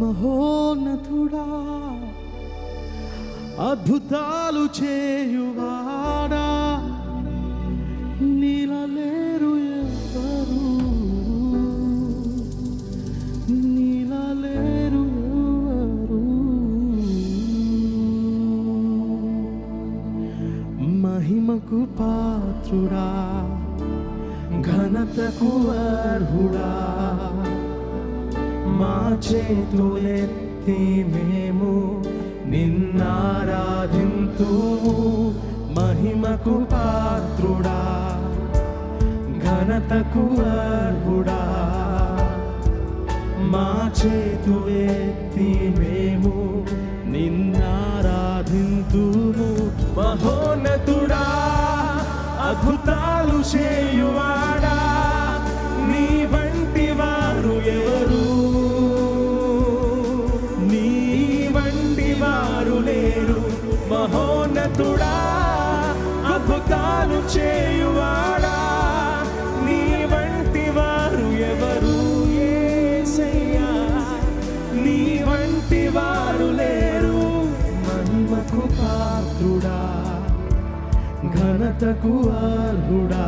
మహోన్నతుడా అద్భుతాలు చేయువాడా? మహిమకు పాత్రుడా ఘనతకు అర్హుడా. మా చేతులెత్తి మేము నిన్నారాధింతు మహిమకు పాత్రుడా ఘనతకు అర్హుడా. మా చేతులెత్తి మేము అద్భుతాలు చేయువాడా? నీ వంటి వారు ఎవరు? నీ వంటి వారు లేరు. మహోన్నతుడా? అద్భుతాలు చేయువాడా? నీ వంటి వారు ఎవరు? యేసయ్యా నీ వంటి వారు లేరు. ఘనతకు అర్హుడా?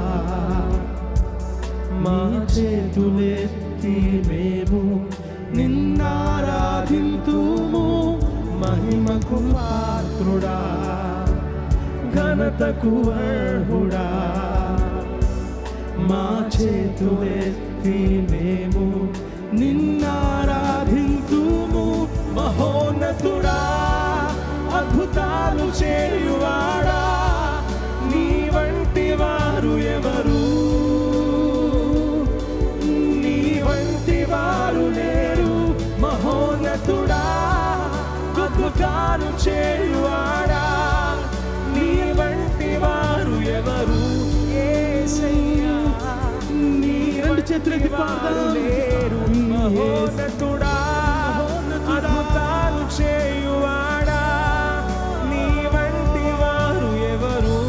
మా చేతులెత్తి మేము నిన్నారాధింతుము మహిమకు పాత్రుడా? ఘనతకు అర్హుడా? మా చేతులెత్తి మేము నిన్నారాధింతుము మహోన్నతుడా? అద్భుతాలు చే అద్భుతాలు చేయువాడా? నీ వంటి వారు ఎవరు? నీ రెండు చేతులకి వారు లేరు. అద్భుతాలు చేయువాడా? నీ వంటి వారు ఎవరు?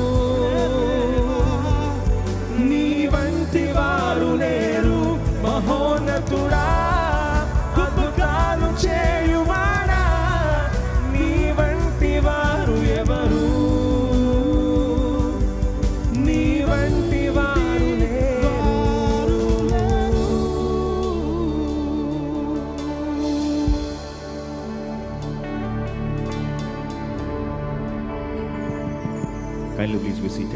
నీ వంటి వారు లేరు. మహోన్నతుడా Kindly please be seated.